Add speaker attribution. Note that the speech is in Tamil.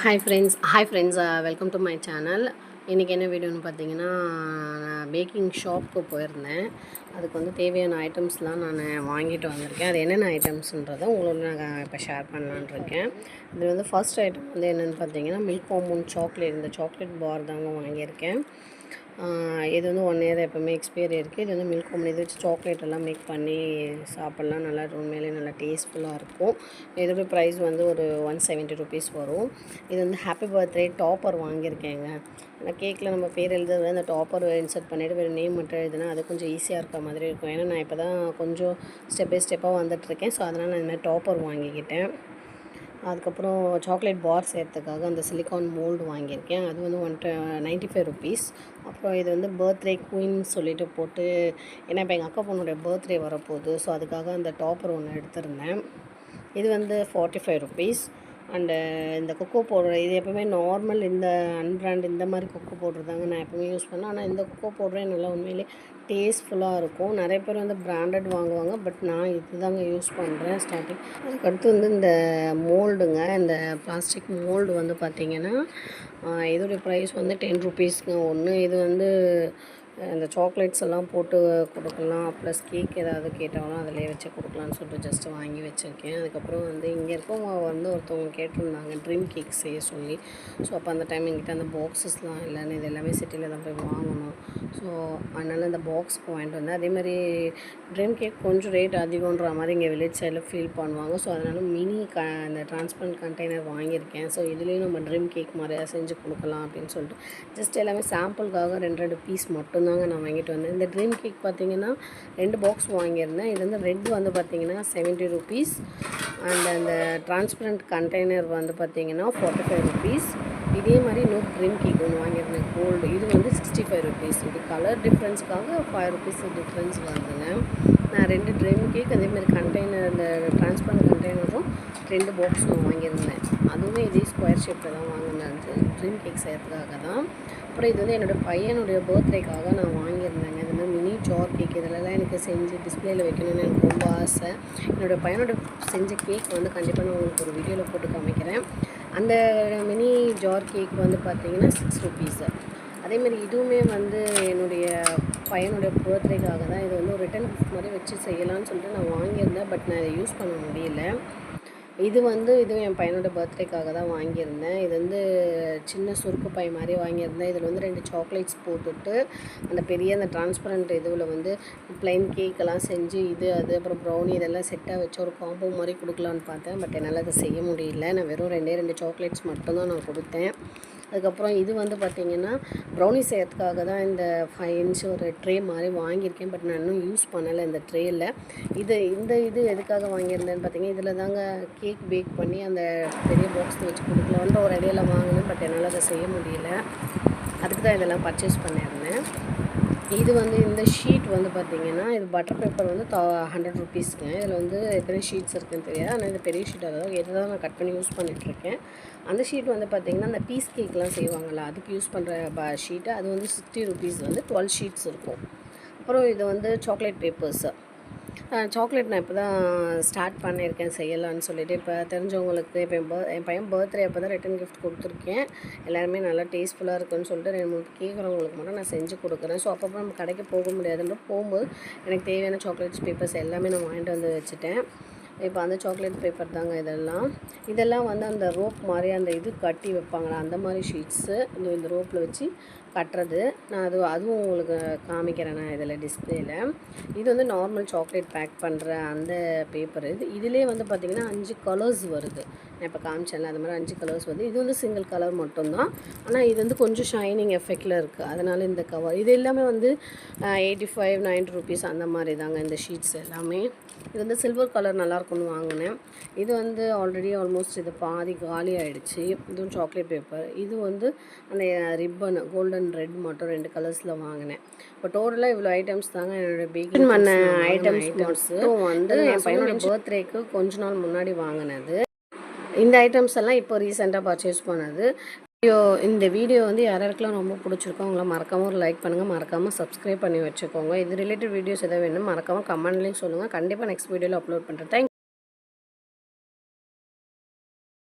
Speaker 1: Hi friends hi friends welcome to my channel இன்றைக்கி என்ன வீடியோன்னு பார்த்தீங்கன்னா நான் பேக்கிங் ஷாப்புக்கு போயிருந்தேன். அதுக்கு வந்து தேவையான ஐட்டம்ஸ்லாம் நான் வாங்கிட்டு வந்திருக்கேன். அது என்னென்ன ஐட்டம்ஸ்ன்றதை உங்களோட நான் இப்போ ஷேர் பண்ணலான்னு இருக்கேன். இது வந்து ஃபர்ஸ்ட் ஐட்டம் வந்து என்னென்னு பார்த்தீங்கன்னா மில்க் ஹோமூன் சாக்லேட் இந்த சாக்லேட் பார் தாங்க வாங்கியிருக்கேன். இது வந்து ஒன் இயர் எப்போவுமே எக்ஸ்பைரி இருக்குது இது வந்து மில்க் ஹோம் இது வச்சு சாக்லேட் எல்லாம் மேக் பண்ணி சாப்பிட்லாம். நல்லா உண்மையிலே நல்லா டேஸ்ட்ஃபுல்லாக இருக்கும். இதோட ப்ரைஸ் வந்து ஒரு ஒன் செவன்ட்டி ருபீஸ் வரும். இது வந்து ஹாப்பி பர்த்டே டாப்பர் வாங்கியிருக்கேங்க. ஆனால் கேக்கில் நம்ம பேர் எழுதுறது அந்த டாப்பர் இன்சர்ட் பண்ணிவிட்டு வேறு நேம் மட்டும் எழுதுனா அது கொஞ்சம் ஈஸியாக இருக்க மாதிரி இருக்கும். ஏன்னா நான் இப்போ தான் கொஞ்சம் ஸ்டெப் பை ஸ்டெப்பாக வந்துட்டுருக்கேன் ஸோ அதனால் நான் இந்த மாதிரி டாப்பர் வாங்கிக்கிட்டேன். அதுக்கப்புறம் சாக்லேட் பார் செய்கிறதுக்காக அந்த சிலிக்கான் மோல்டு வாங்கியிருக்கேன். அது வந்து ஒன் நைன்ட்டி ஃபைவ் ருபீஸ் அப்புறம் இது வந்து பர்த்டே குயின் சொல்லிட்டு போட்டு ஏன்னா இப்போ எங்கள் அக்கா பொண்ணுடைய பர்த்டே வரப்போகுது. ஸோ அதுக்காக அந்த டாப்பர் ஒன்று எடுத்திருந்தேன். இது வந்து ஃபார்ட்டி ஃபைவ் ருபீஸ் அண்டு இந்த கொக்கோ பவுடர் இது எப்போவுமே நார்மல் இந்த அன்பிராண்ட் இந்த மாதிரி கொக்கோ பவுடர் தாங்க நான் எப்போவுமே யூஸ் பண்ணேன் ஆனால் இந்த கொக்கோ பவுடரே நல்லா உண்மையிலே டேஸ்ட்ஃபுல்லாக இருக்கும். நிறைய பேர் வந்து பிராண்டட் வாங்குவாங்க. பட் நான் இது தாங்க யூஸ் பண்ணுறேன் ஸ்டார்டிங் அதுக்கடுத்து வந்து இந்த மோல்டுங்க இந்த பிளாஸ்டிக் மோல்டு வந்து பார்த்திங்கன்னா இதோடைய ப்ரைஸ் வந்து டென் ருபீஸ்ங்க ஒன்று இது வந்து இந்த சாக்லேட்ஸ் எல்லாம் போட்டு கொடுக்கலாம். ப்ளஸ் கேக் ஏதாவது கேட்டாலும் அதிலே வச்சு கொடுக்கலான்னு சொல்லிட்டு ஜஸ்ட்டு வாங்கி வச்சுருக்கேன். அதுக்கப்புறம் வந்து இங்கே இருக்கவங்க வந்து ஒருத்தவங்க கேட்டிருந்தாங்க ட்ரீம் கேக் செய்ய சொல்லி. ஸோ அப்போ அந்த டைம் எங்கிட்ட அந்த பாக்ஸஸ்லாம் இல்லைன்னு இது எல்லாமே சிட்டியில் தான் போய் வாங்கணும். ஸோ அதனால் இந்த பாக்ஸ் வாங்கிட்டு வந்தேன். அதே மாதிரி ட்ரீம் கேக் கொஞ்சம் ரேட் அதிகன்ற மாதிரி இங்கே வில்லேஜ் சைடில் ஃபீல் பண்ணுவாங்க. ஸோ அதனால் மினி க அந்த டிரான்ஸ்பரண்ட் கண்டெய்னர் வாங்கியிருக்கேன். ஸோ இதுலேயும் நம்ம ட்ரீம் கேக் மாதிரியா செஞ்சு கொடுக்கலாம் அப்படின்னு சொல்லிட்டு. ஜஸ்ட் எல்லாமே சாம்பிளுக்காக ரெண்டு ரெண்டு பீஸ் மட்டும் மட்டும்தாங்க நான் வாங்கிட்டு வந்தேன். இந்த ட்ரீம் கேக் பார்த்தீங்கன்னா ரெண்டு பாக்ஸ் வாங்கியிருந்தேன். இது வந்து ரெட் வந்து பார்த்தீங்கன்னா செவன்ட்டி ருபீஸ் அண்ட் அந்த டிரான்ஸ்பரண்ட் கண்டெய்னர் வந்து பார்த்தீங்கன்னா ஃபார்ட்டி ஃபைவ் ருபீஸ் இதே மாதிரி இன்னொரு ட்ரீம் கேக் ஒன்று வாங்கியிருந்தேன். கோல்டு இது வந்து சிக்ஸ்டி ஃபைவ் ருபீஸ் இது கலர் டிஃப்ரென்ஸ்க்காக ஃபைவ் ருபீஸ் டிஃப்ரென்ஸ் வருதுங்க. நான் ரெண்டு ட்ரீம் கேக் அதே மாதிரி கண்டெய்னர் அந்த டிரான்ஸ்பரண்ட் கண்டெய்னர் ரெண்டு பாக்ஸ் நான் வாங்கியிருந்தேன். அதுவுமே இதே ஸ்கொயர் ஷேப்பில் தான் வாங்கினேன் ட்ரீம் கேக் செய்கிறதுக்காக தான். அப்புறம் இது வந்து என்னோடய பையனுடைய பர்த்டேக்காக நான் வாங்கியிருந்தேங்க. இது மாதிரி மினி ஜார் கேக் இதெல்லாம் எனக்கு செஞ்சு டிஸ்பிளேயில் வைக்கணும்னு எனக்கு ரொம்ப ஆசை. என்னோடய பையனோட செஞ்ச கேக் வந்து கண்டிப்பாக நான் உங்களுக்கு ஒரு வீடியோவில் போட்டு காமிக்கிறேன். அந்த மினி ஜார் கேக் வந்து பார்த்திங்கன்னா சிக்ஸ் ருபீஸு அதேமாதிரி இதுவுமே வந்து என்னுடைய பையனுடைய பர்த்டேக்காக தான். இது வந்து ஒரு ரிட்டன் கிஃப்ட் மாதிரி வச்சு செய்யலாம்னு சொல்லிட்டு நான் வாங்கியிருந்தேன். பட் நான் இதை யூஸ் பண்ண முடியல. இது வந்து இதுவும் என் பையனோட பர்த்டேக்காக தான் வாங்கியிருந்தேன். இது வந்து சின்ன சுருக்கு பை மாதிரி வாங்கியிருந்தேன். இதில் வந்து ரெண்டு சாக்லேட்ஸ் போட்டுட்டு அந்த பெரிய அந்த டிரான்ஸ்பரண்ட் இதுவில் வந்து ப்ளைன் கேக்கெல்லாம் செஞ்சு இது அது அப்புறம் ப்ரௌனி இதெல்லாம் செட்டாக வச்சு ஒரு காம்போ மாதிரி கொடுக்கலான்னு பார்த்தேன். பட் என்னால் அதை செய்ய முடியல. நான் வெறும் ரெண்டே ரெண்டு சாக்லேட்ஸ் மட்டும்தான் நான் கொடுத்தேன். அதுக்கப்புறம் இது வந்து பார்த்திங்கன்னா ப்ரௌனி செய்யறதுக்காக தான் இந்த ஃபைவ் இன்ச் ஒரு ட்ரே மாதிரி வாங்கியிருக்கேன். பட் நான் இன்னும் யூஸ் பண்ணலை இந்த ட்ரேயில் இது இந்த இது எதுக்காக வாங்கியிருந்தேன்னு பார்த்தீங்கன்னா இதில் தாங்க கேக் பேக் பண்ணி அந்த பெரிய பாக்ஸில் வச்சு கொடுக்கலான்ற ஒரு ஐடியாவில் வாங்கினேன் பட் என்னால் அதை செய்ய முடியல. அதுக்கு தான் இதெல்லாம் பர்ச்சேஸ் பண்ணியிருந்தேன். இது வந்து இந்த ஷீட் வந்து பார்த்திங்கன்னா இது பட்டர் பேப்பர் வந்து ஹண்ட்ரட் ருபீஸ்க்கு இதில் வந்து எத்தனை ஷீட்ஸ் இருக்குன்னு தெரியாது. ஆனால் இது பெரிய ஷீட் அதாவது எது தான் நான் கட் பண்ணி யூஸ் பண்ணிகிட்ருக்கேன் அந்த ஷீட் வந்து பார்த்திங்கன்னா அந்த பீஸ் கேக்லாம் செய்வாங்கள்ல அதுக்கு யூஸ் பண்ணுற ப ஷீட்டு அது வந்து சிக்ஸ்டி ருபீஸ் வந்து டுவெல் ஷீட்ஸ் இருக்கும். அப்புறம் இது வந்து சாக்லேட் பேப்பர்ஸு சாக்லேட் நான் இப்போ தான் ஸ்டார்ட் பண்ணியிருக்கேன் செய்யலான்னு சொல்லிட்டு. இப்போ தெரிஞ்சவங்களுக்கு இப்போ என் என் பையன் பர்த்டே அப்போ தான் ரிட்டன் கிஃப்ட் கொடுத்துருக்கேன். எல்லாருமே நல்லா டேஸ்ட்ஃபுல்லாக இருக்குன்னு சொல்லிட்டு ரெண்டு மூணு கேட்குறவங்களுக்கு மட்டும் நான் செஞ்சு கொடுக்குறேன். ஸோ அப்பப்போ நம்ம கடைக்கு போக முடியாதுன்ற போகும்போது எனக்கு தேவையான சாக்லேட்ஸ் பேப்பர்ஸ் எல்லாமே நான் வாங்கிட்டு வந்து வச்சுட்டேன். இப்போ அந்த சாக்லேட் பேப்பர் தாங்க இதெல்லாம். இதெல்லாம் வந்து அந்த ரோப் மாதிரி அந்த இது கட்டி வைப்பாங்களா? அந்த மாதிரி ஷீட்ஸு இந்த இந்த ரோப்பில் வச்சு கட்டுறது. நான் அது அதுவும் உங்களுக்கு காமிக்கிறேன் நான் இதில் டிஸ்பிளேயில் இது வந்து நார்மல் சாக்லேட் பேக் பண்ணுற அந்த பேப்பர் இது இதிலே வந்து பார்த்திங்கன்னா அஞ்சு கலர்ஸ் வருது. நான் இப்போ காமிச்சேன்ல அது மாதிரி அஞ்சு கலர்ஸ் வருது. இது வந்து சிங்கிள் கலர் மட்டும்தான். ஆனால் இது வந்து கொஞ்சம் ஷைனிங் எஃபெக்டில் இருக்குது அதனால் இந்த கவர் இது எல்லாமே வந்து எயிட்டி ஃபைவ் நைன்டி ருபீஸ் அந்த மாதிரி தாங்க இந்த ஷீட்ஸ் எல்லாமே. இது வந்து சில்வர் கலர் நல்லாயிருக்கும் நல்லாயிருக்கும்னு வாங்கினேன். இது வந்து ஆல்ரெடி ஆல்மோஸ்ட் இது பாதி காலி ஆகிடுச்சு இதுவும் சாக்லேட் பேப்பர் இது வந்து அந்த ரிப்பன் கோல்டன் ரெட் மட்டும் ரெண்டு கலர்ஸில் வாங்கினேன். இப்போ டோட்டலாக இவ்வளோ ஐட்டம்ஸ் தாங்க என்னோடய பேக்கிங் பண்ண ஐட்டம்ஸ் மட்டும் வந்து என் பையனோட பர்த்டேக்கு கொஞ்ச நாள் முன்னாடி வாங்கினது. இந்த ஐட்டம்ஸ் எல்லாம் இப்போ ரீசெண்டாக பர்ச்சேஸ் பண்ணது. வீடியோ இந்த வீடியோ வந்து யாராருக்கெல்லாம் ரொம்ப பிடிச்சிருக்கோ அவங்கள மறக்காமல் ஒரு லைக் பண்ணுங்கள் மறக்காமல் சப்ஸ்கிரைப் பண்ணி வச்சுக்கோங்க. இது ரிலேட்டட் வீடியோஸ் எதாவது வேணும் மறக்காமல் கமெண்ட்லேயும் சொல்லுங்கள் கண்டிப்பாக நெக்ஸ்ட் வீடியோவில் அப்லோட் பண்ணுறேன் தேங்க்